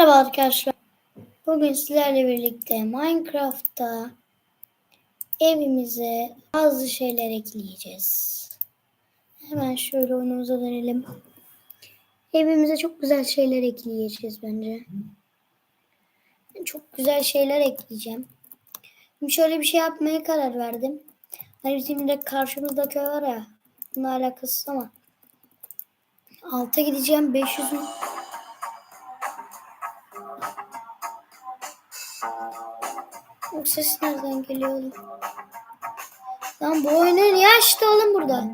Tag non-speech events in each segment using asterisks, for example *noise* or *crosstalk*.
Merhaba arkadaşlar. Bugün sizlerle birlikte Minecraft'ta evimize bazı şeyler ekleyeceğiz. Hemen şöyle oyunumuza dönelim. Evimize çok güzel şeyler ekleyeceğiz bence. Çok güzel şeyler ekleyeceğim. Şimdi şöyle bir şey yapmaya karar verdim. Hani bizim de karşımızda köy var ya. Bununla alakasız ama. Alta gideceğim 500 mü? O ses nereden geliyor oğlum? Lan bu oyunu niye açtı oğlum burada?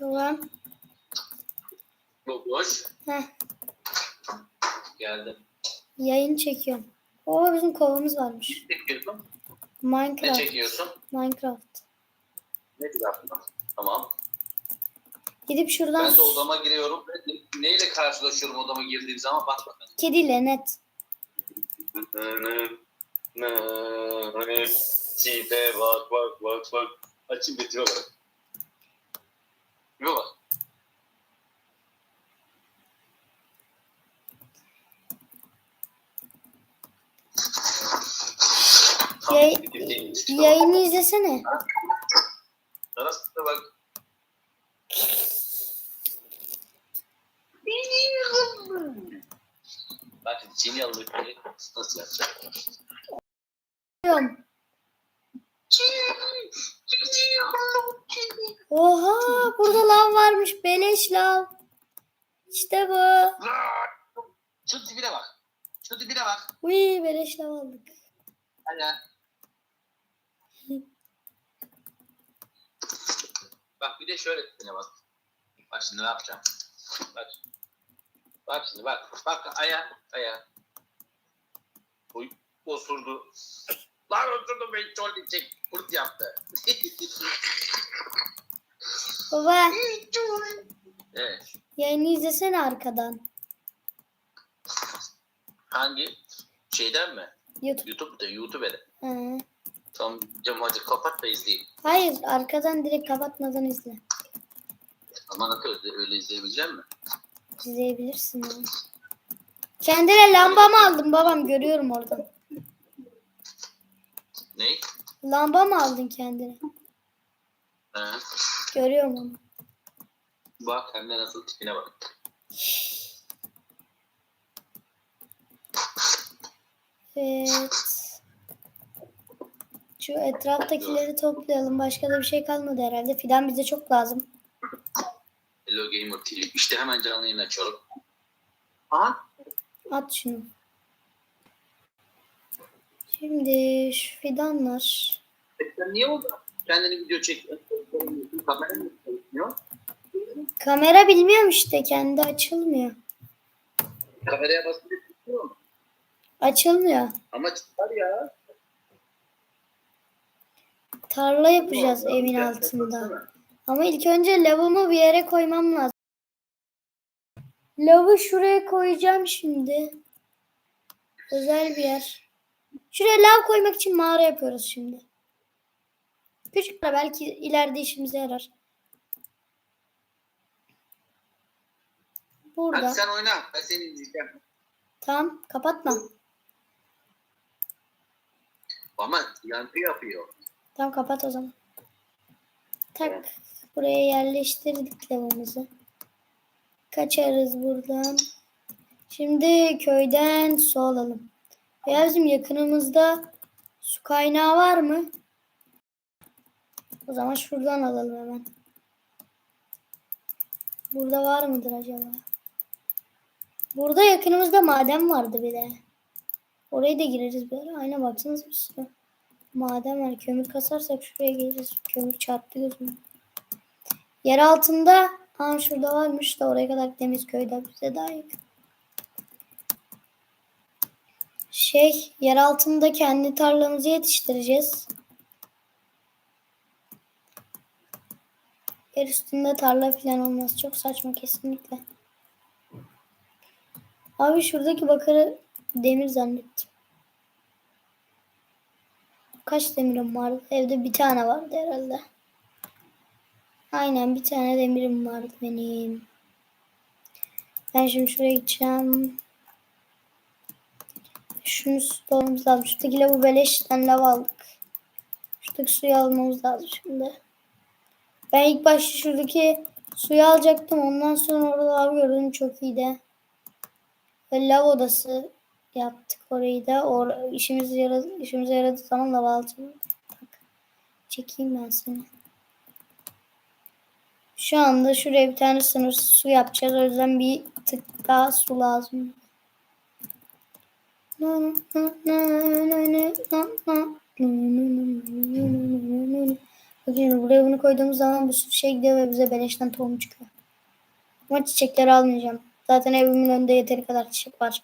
Dur lan. Bu boş. Heh, Geldim. yayın çekiyorum. Oo bizim kovamız varmış. Ne çekiyorsun? Ne Minecraft. çekiyorsun? Minecraft. Ne yaptın? Tamam. Gidip şuradan Ben de odama giriyorum. Ne- Neyle karşılaşıyorum odama girdiğim zaman bak bakalım. kediyle net. Çiğde bak bak bak bak. Açın bitiyor bak. Yok. Yay- Yayını izlesene. Arasında bak. Bak şimdi Çin yalıkları nasıl yapacak? Oha burada lav varmış. Beleş lav. İşte bu. Şu dibine bak. Şu dibine bak. Uy beleş lav aldık. Hadi. Bak bir de şöyle dibine bak. Bak şimdi ne yapacağım. Bak. Bak şimdi bak. Bak aya aya. Uy osurdu. Lan osurdu beni çol diyecek. Kurt yaptı. *laughs* Baba evet. yayını izlesene arkadan. Hangi? Şeyden mi? YouTube. YouTube'da, YouTube'da. Ha. Tamam canım hadi kapat da izleyeyim. Hayır arkadan direkt kapatmadan izle. Ama nasıl öyle, öyle izleyebilecek mi? İzleyebilirsin ya. Kendine lamba mı aldın babam görüyorum oradan. Ne? Lamba mı aldın kendine? He. Görüyorum onu. Bak hem de nasıl tipine bak. Evet. Şu etraftakileri toplayalım. Başka da bir şey kalmadı herhalde. Fidan bize çok lazım. Hello Gamer TV. İşte hemen canlı yayın açıyorum. Aha. At şunu. Şimdi şu fidanlar. Sen niye oldu? Kendini video çekiyorsun. Kamera mı çalışmıyor? Kamera bilmiyorum işte. Kendi açılmıyor. Kameraya basınca çıkıyor mu? Açılmıyor. Ama çıkar ya. Tarla yapacağız evin altında. Ama ilk önce lavımı bir yere koymam lazım. Lavı şuraya koyacağım şimdi. Özel bir yer. Şuraya lav koymak için mağara yapıyoruz şimdi. Küçük mağara belki ileride işimize yarar. Burada. Hadi sen oyna. Ben seni izleyeceğim. Tamam kapatma. Ama yankı yapıyor. Tamam kapat o zaman. Tak. Buraya yerleştirdik lavımızı. Kaçarız buradan. Şimdi köyden su alalım. Ya bizim yakınımızda su kaynağı var mı? O zaman şuradan alalım hemen. Burada var mıdır acaba? Burada yakınımızda maden vardı bir de. Oraya da gireriz bir ara. Aynen baksanıza bir sürü. Maden var. Kömür kasarsak şuraya geliriz. Kömür çarptı gözüme. Yer altında ha şurada varmış da oraya kadar temiz köyde bize daha yakın. Şey yer altında kendi tarlamızı yetiştireceğiz. Yer üstünde tarla falan olmaz. Çok saçma kesinlikle. Abi şuradaki bakırı demir zannettim. Kaç demirim vardı? Evde bir tane vardı herhalde. Aynen bir tane demirim vardı benim. Ben şimdi şuraya gideceğim. Şunu doldurmamız lazım. Şuradaki lavı beleşten lav aldık. Şuradaki suyu almamız lazım şimdi. Ben ilk başta şuradaki suyu alacaktım. Ondan sonra orada lav gördüm. Çok iyiydi. Ve lav odası yaptık orayı da. Or işimiz yaradı, işimize yaradığı zaman lav alacağım. Bak. Çekeyim ben seni. Şu anda şuraya bir tane sınırsız su yapacağız. O yüzden bir tık daha su lazım. Bakın buraya bunu koyduğumuz zaman bir sürü şey gidiyor ve bize beleşten tohum çıkıyor. Ama çiçekleri almayacağım. Zaten evimin önünde yeteri kadar çiçek var.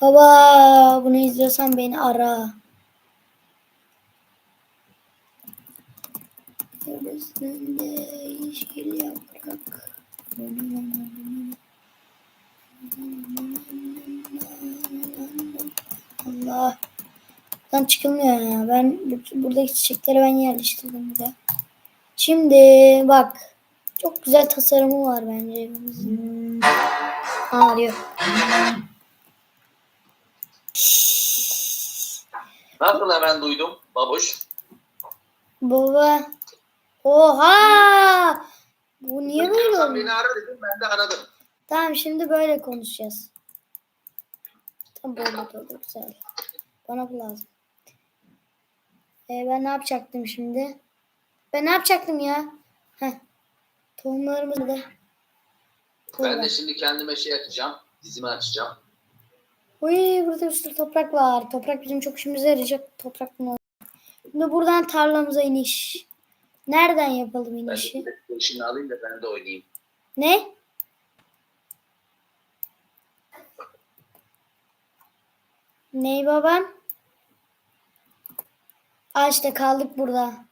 Baba bunu izliyorsan beni ara. Yarısında yeşil yaprak. Allah. Buradan çıkılmıyor ya. Ben bu- buradaki çiçekleri ben yerleştirdim bir de. Şimdi bak. Çok güzel tasarımı var bence evimizin. Aa, arıyor. Nasıl hemen duydum babuş? Baba. Oha! Bu niye böyle oldu? beni ara dedim ben de aradım. Tamam şimdi böyle konuşacağız. Tam böyle olur güzel. Bana bu lazım. Ee, ben ne yapacaktım şimdi? Ben ne yapacaktım ya? Heh. Tohumlarımızı da. Ben de şimdi kendime şey açacağım. Dizimi açacağım. Uy burada bir sürü toprak var. Toprak bizim çok işimize yarayacak. Toprak mı? Şimdi buradan tarlamıza iniş. Nereden yapalım Ben inişi? de işini alayım da ben de oynayayım. Ne? Ney babam? Aa işte kaldık burada.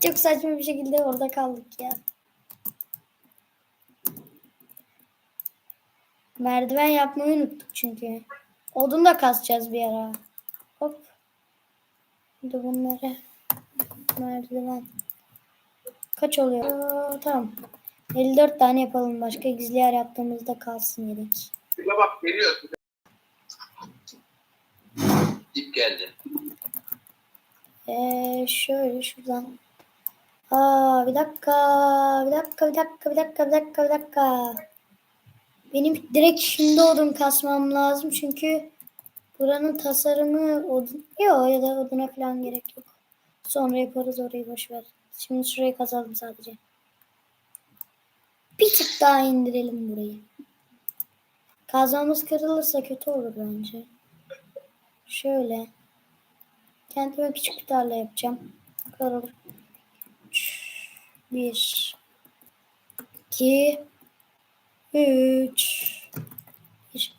Çok saçma bir şekilde orada kaldık ya. Merdiven yapmayı unuttuk çünkü. Odun da kasacağız bir ara. Hop. Şimdi bunları merdiven. Kaç oluyor? Aa, tamam. 54 tane yapalım. Başka gizli yer yaptığımızda kalsın yedek. De bak geliyor. Dip geldi. Ee, şöyle şuradan. Aa, bir dakika. Bir dakika, bir dakika, bir dakika, bir dakika, bir dakika. Benim direkt şimdi odun kasmam lazım çünkü buranın tasarımı odun. Yok ya da oduna falan gerek yok. Sonra yaparız orayı boş ver. Şimdi şurayı kazalım sadece. Bir tık daha indirelim burayı. Kazmamız kırılırsa kötü olur bence. Şöyle. Kendime küçük bir tarla yapacağım. Bakalım. 1 2 3 1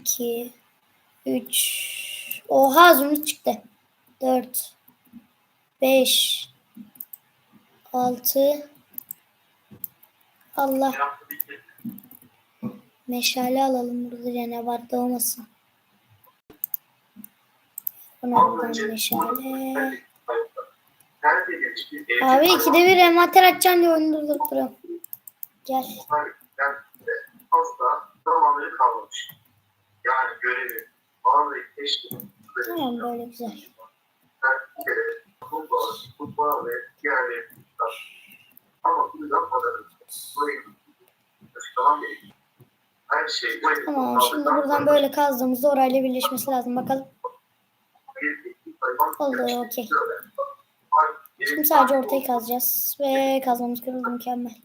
2 3 Oha zümrüt çıktı. 4 5 6 Allah. Meşale alalım burada canavar doğmasın. Buna buradan da. Abi ikide bir envanter açacaksın diye oyunu durdurup. Gel. Tamam böyle güzel. Tamam şimdi buradan böyle kazdığımızda orayla birleşmesi lazım. Bakalım. Oldu okey. Şimdi sadece ortayı kazacağız. Ve kazmamız kırıldı mükemmel. *laughs*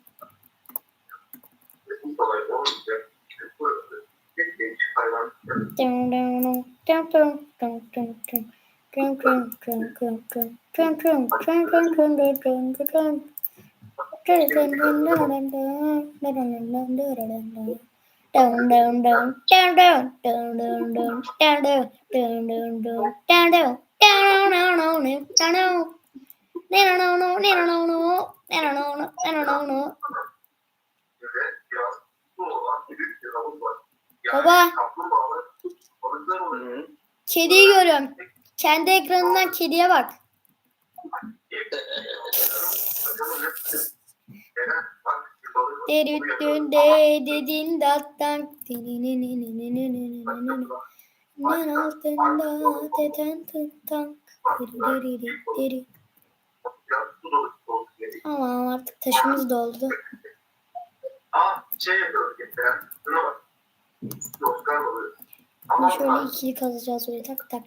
Dun dun dun dun dun dun dun dun dun dun dun dun dun dun dun Baba. Kediyi görüyorum. Kendi ekranından kediye bak. Derüttün de dedin dattan. Nen altında teten tık tank. Diri diri diri diri. Ya su dolu dolu. Tamam artık taşımız doldu. Ama şöyle ikili kazacağız oraya tak tak.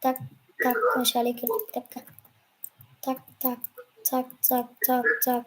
Tak tak meşale kırdık bir dakika. Tak tak tak tak tak tak.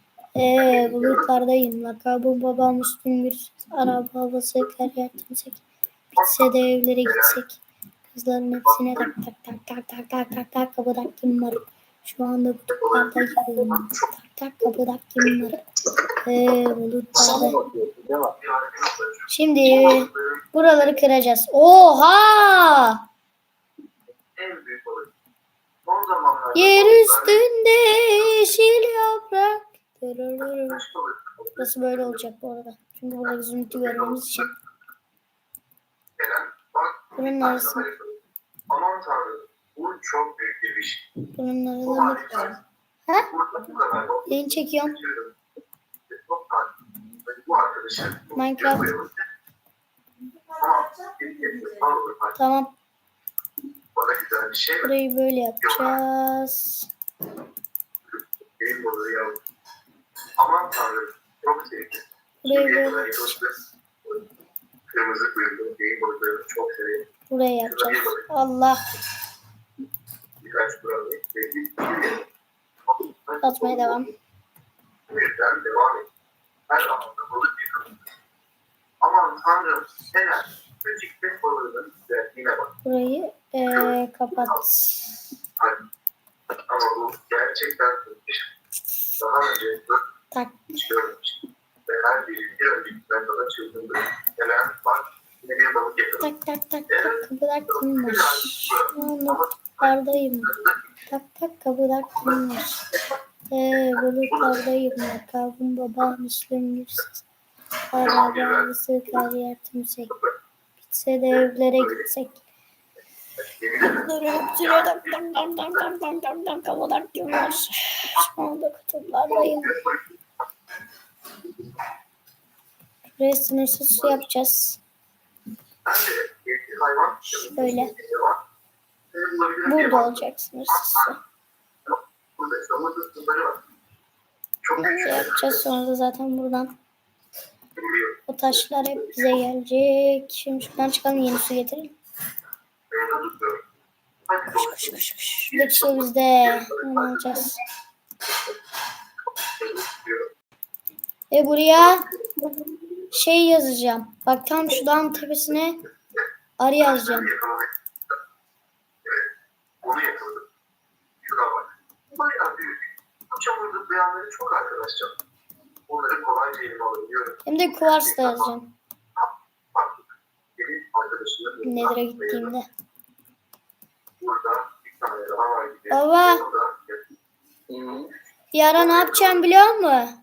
Eee bulutlardayım. Lakabım babam Müslüm Gürses. Araba havası kariyer tümsek. Bitse de evlere gitsek. Kızların hepsine tak tak tak tak tak tak tak tak kıpıdak kim var? Şu anda kutuplardayım. Tak tak kıpıdak kim var? Eee bulutlarda. Şimdi buraları kıracağız. Oha! Yer üstünde yeşil yaprak. Burası böyle olacak bu arada. Çünkü burada biz ünitü görmemiz için. Bunun neresi? Aman tanrım. Bu çok büyük bir iş. Bunun neresi? Ha? Yayın çekiyorum. Minecraft. Tamam. Burayı böyle yapacağız. Aman tanrım. Çok Şimdiye böyle kadar. Kırmızı beyin balıklarını çok severim. Buraya yapacağız. Allah. Birkaç kuralı. Atmaya devam. Bu yüzden devam et. Her zaman da balık yıkılır. Aman tanrım. Neler? Küçük bir balığının güzelliğine bak. Burayı eee, kapat. Ama bu gerçekten müthiş. Daha önce dört Takdir. Tak tak tak tak kapılar kırılmış. Bulutlardayım. Tak tak kapılar kırılmış. Eee bulutlardayım. Kavrum baba Müslüm Gürsiz. Arabamızı kariyer tümsek. Gitse de evlere gitsek. Kapıları öptürüyor. Dam dam dam dam dam dam dam. Kapılar kırılmış. Şu anda kutuplardayım. Buraya sınırsız su yapacağız. Şöyle. Burada olacak sınırsız su. Böyle yapacağız sonra da zaten buradan o taşlar hep bize gelecek. Şimdi şuradan çıkalım yeni su getirelim. Koş koş koş koş. Şuradaki su bizde. Onu alacağız. Ve buraya şey yazacağım. Bak tam şu dağın tepesine arı yazacağım. Hem de kuvars da yazacağım. Nedir'e gittiğimde. Baba. Bir ne yapacağım biliyor musun?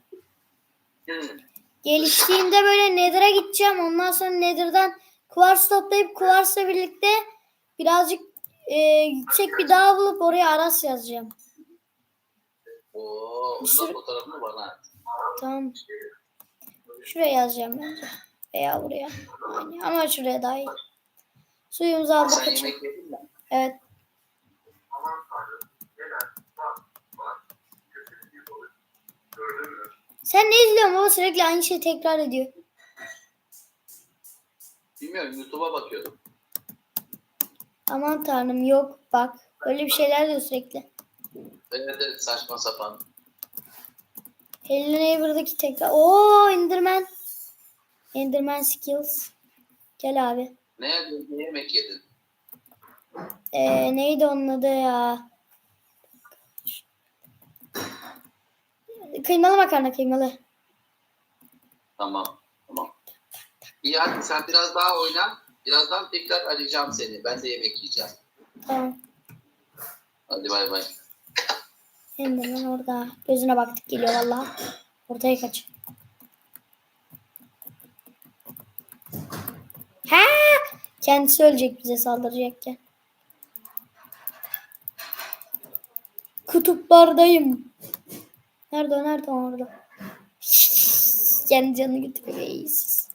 Geliştiğimde böyle Nether'a gideceğim. Ondan sonra Nether'dan kuvars toplayıp kuvarsla birlikte birazcık e, yüksek bir dağ bulup oraya Aras yazacağım. Oo, sürü- fotoğrafını bana. Tamam. Şuraya yazacağım bence. Veya buraya. Aynen. Ama şuraya daha iyi. Suyumuzu aldık Sen mi? Evet. Sen ne izliyorsun baba? Sürekli aynı şeyi tekrar ediyor. Bilmiyorum YouTube'a bakıyordum. Aman tanrım yok bak. Öyle bir şeyler diyor sürekli. Evet evet saçma sapan. Hello Neighbor'daki tekrar. Oo Enderman. Enderman skills. Gel abi. Ne? Ne yemek yedin? Ee, neydi onun adı ya? Kıymalı makarna kıymalı. Tamam. Tamam. İyi hadi sen biraz daha oyna. Birazdan tekrar arayacağım seni. Ben de yemek yiyeceğim. Tamam. Hadi bay bay. Enderman orada. Gözüne baktık geliyor valla. Ortaya kaç. Ha! Kendisi ölecek bize saldıracakken. Kutuplardayım. Nerede o? Nerede? Orada. Kendi canını götürüyor. reis.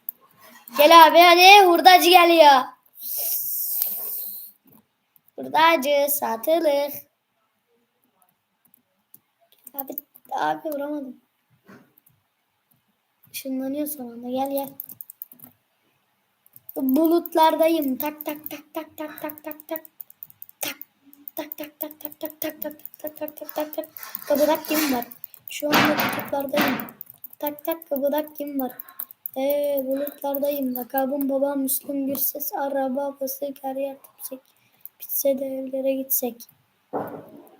Gel abi hadi. Hurdacı geliyor. Hurdacı satılır. Abi, abi vuramadım. Işınlanıyor son anda. Gel gel. Bulutlardayım. Tak tak tak tak tak tak tak tak. Tak tak tak tak tak tak tak tak tak tak tak tak tak. Kabıdak kim var? Şu anda kutuplardayım. Tak tak kabıdak kim var? Eee bulutlardayım. Lakabım babam Müslüm Gürses. Araba bası kariyer tüpsek. Bitse de evlere gitsek.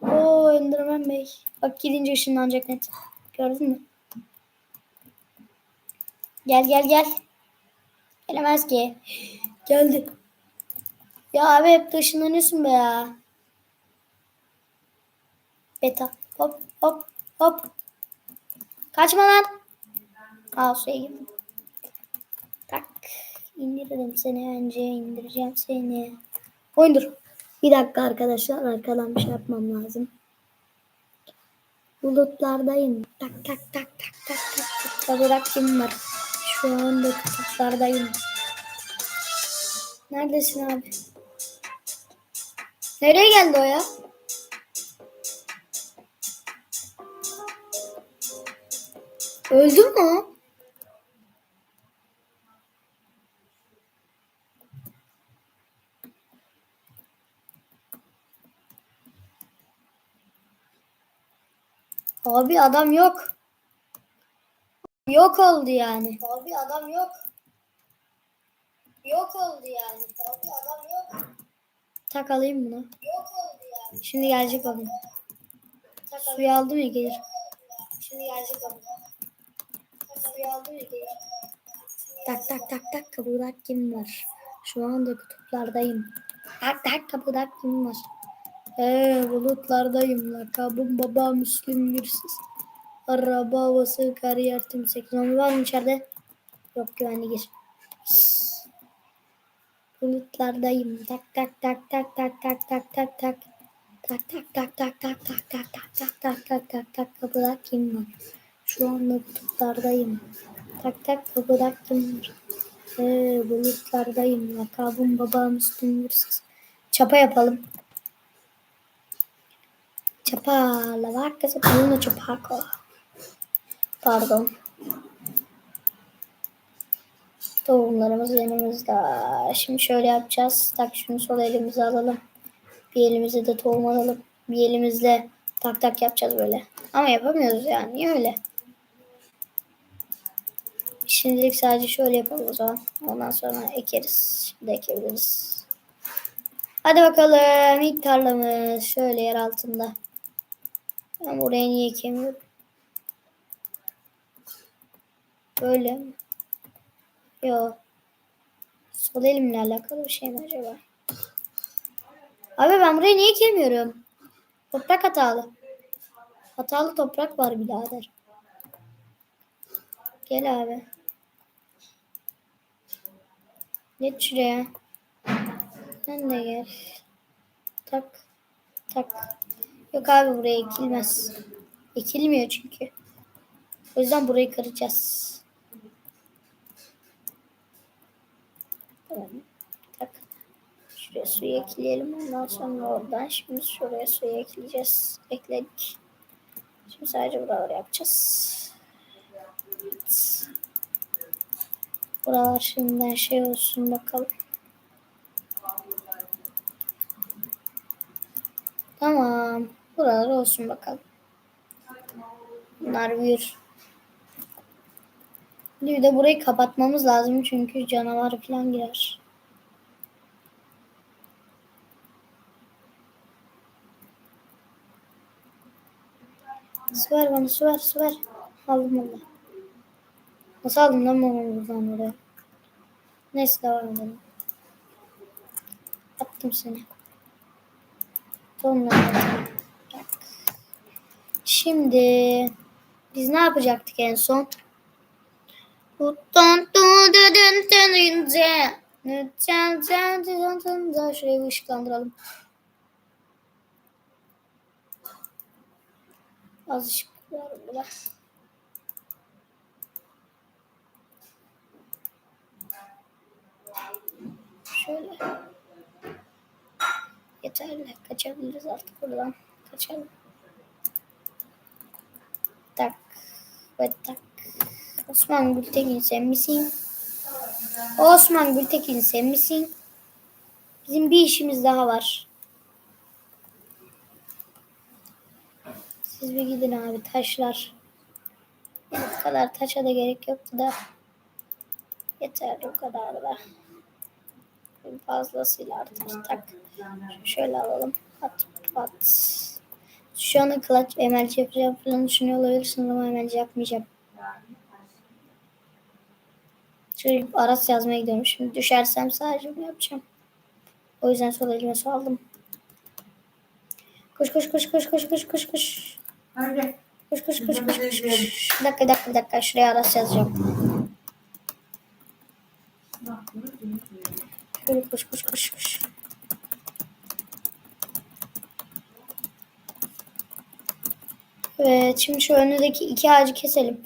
Oo Enderman Bey. Bak gidince ışınlanacak net. Gördün mü? Gel gel gel. Gelemez ki. Geldi. Ya abi hep de ışınlanıyorsun be ya. Beta. Hop hop hop. Kaçma lan. Aa suya. Tak. İndirdim seni önce indireceğim seni. Oyundur. Bir dakika arkadaşlar arkadan bir şey yapmam lazım. Bulutlardayım. Tak tak tak tak tak tak tak. Kabırak kim var? Şu anda kutuplardayım. Neredesin abi? Nereye geldi o ya? Öldü mü? Abi adam yok. Yok oldu yani. Abi adam yok. Yok oldu yani. Abi adam yok. Tak alayım bunu. Yok oldu yani. Şimdi gelecek onun. Suyu aldım ya gelir. Şimdi gelecek onun. Suyu aldım ya gelir. Tak tak tak tak kapıdak kim var? Şu anda kutuplardayım. Tak tak kapıdak kim var? Ee, bulutlardayım. Lakabım baba Müslüm Gürses. Araba havası kariyer tümsek. Zombi var mı içeride? Yok güvenli gir. Bulutlardayım. Tak tak tak tak tak tak tak tak tak. Tak tak tak tak tak tak tak tak tak tak tak tak kapıda kim var? Şu anda kutuplardayım. Tak tak kapıda kim var? Ee, bulutlardayım. Lakabım baba Müslüm Gürses. Çapa yapalım. Çapa, la se pone çapako. Pardon. Tohumlarımız yanımızda. Şimdi şöyle yapacağız. Tak şunu sol elimize alalım. Bir elimize de tohum alalım. Bir elimizle tak tak yapacağız böyle. Ama yapamıyoruz yani. Niye öyle? Şimdilik sadece şöyle yapalım o zaman. Ondan sonra ekeriz. Şimdi ekebiliriz. Hadi bakalım. İlk tarlamız şöyle yer altında. Ben buraya niye ekemiyorum? Böyle mi? Yok. Sol elimle alakalı bir şey mi acaba? Abi ben buraya niye ekemiyorum? Toprak hatalı. Hatalı toprak var birader. Gel abi. Geç şuraya. Sen de gel. Tak. Tak. Yok abi buraya ekilmez. Ekilmiyor çünkü. O yüzden burayı kıracağız. Tak. Şuraya suyu ekleyelim. Ondan sonra oradan şimdi şuraya suyu ekleyeceğiz. Ekledik. Şimdi sadece buraları yapacağız. Evet. Buralar şimdiden şey olsun bakalım. Tamam. Buralar olsun bakalım. Bunlar büyür. Bir de burayı kapatmamız lazım çünkü canavar falan girer. Su ver bana su ver su ver. Aldım valla. Nasıl aldım lan buradan oraya? Neyse devam edelim. Attım seni. Sonra. Şimdi biz ne yapacaktık en son? Şurayı ışıklandıralım. Az ışık var biraz. Şöyle. Yeterli. Kaçabiliriz artık buradan. Kaçalım. Tak. Ve tak. Osman Gültekin sen misin? Osman Gültekin sen misin? Bizim bir işimiz daha var. Siz bir gidin abi taşlar. Yani bu kadar taşa da gerek yoktu da. Yeter o kadar da. Fazlasıyla artık tak. Şöyle alalım. At at. Şu anda clutch emelci yapacağım falan düşünüyor olabilirsiniz ama emelci yapmayacağım. Bir Aras yazmaya gidiyorum. Şimdi düşersem sadece bunu yapacağım. O yüzden sol elime su aldım. Koş koş koş koş koş koş koş koş. Hadi. Koş koş koş koş koş. koş. Bir dakika bir dakika bir dakika. Şuraya Aras yazacağım. Şöyle koş koş koş koş. Evet şimdi şu önündeki iki ağacı keselim.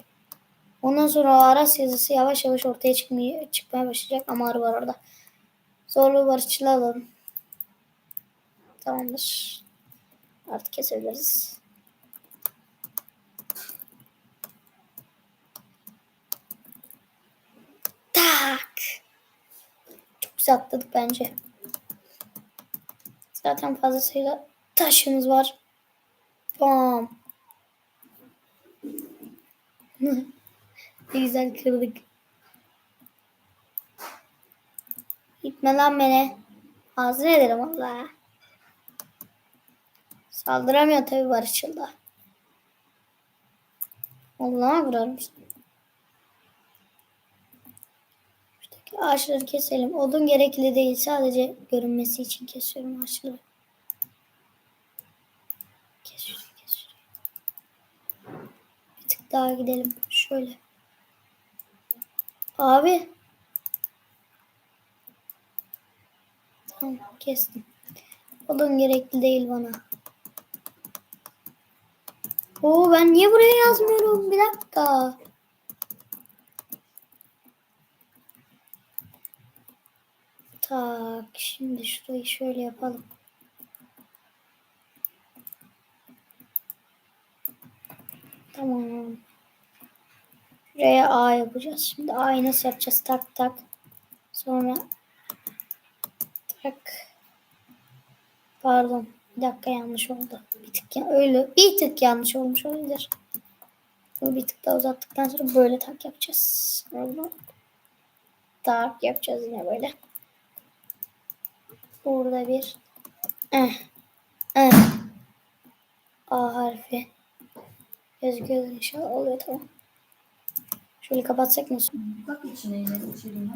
Ondan sonra Aras yazısı yavaş yavaş ortaya çıkmaya, çıkmaya başlayacak ama arı var orada. Zorlu barışçılı alalım. Tamamdır. Artık kesebiliriz. Tak. Güzel atladık bence. Zaten fazlasıyla taşımız var. Bam. *laughs* ne güzel kırdık. Gitme lan beni. Hazır ederim valla. Saldıramıyor tabi barışçılda. Allah'a vurarım. Ağaçları keselim. Odun gerekli değil. Sadece görünmesi için kesiyorum ağaçları. Kes şurayı, kes şurayı. Bir tık daha gidelim. Şöyle. Abi. Tamam kestim. Odun gerekli değil bana. Oo ben niye buraya yazmıyorum? Bir dakika. Tak şimdi şurayı şöyle yapalım. Tamam. Şuraya A yapacağız. Şimdi A'yı nasıl yapacağız? Tak tak. Sonra tak. Pardon. Bir dakika yanlış oldu. Bir tık ya öyle bir tık yanlış olmuş olabilir. Bunu bir tık daha uzattıktan sonra böyle tak yapacağız. Tak yapacağız yine böyle. Burada bir eh, eh. A harfi gözüküyor inşallah oluyor tamam. Şöyle kapatsak nasıl? Bak içine yine içeriğine.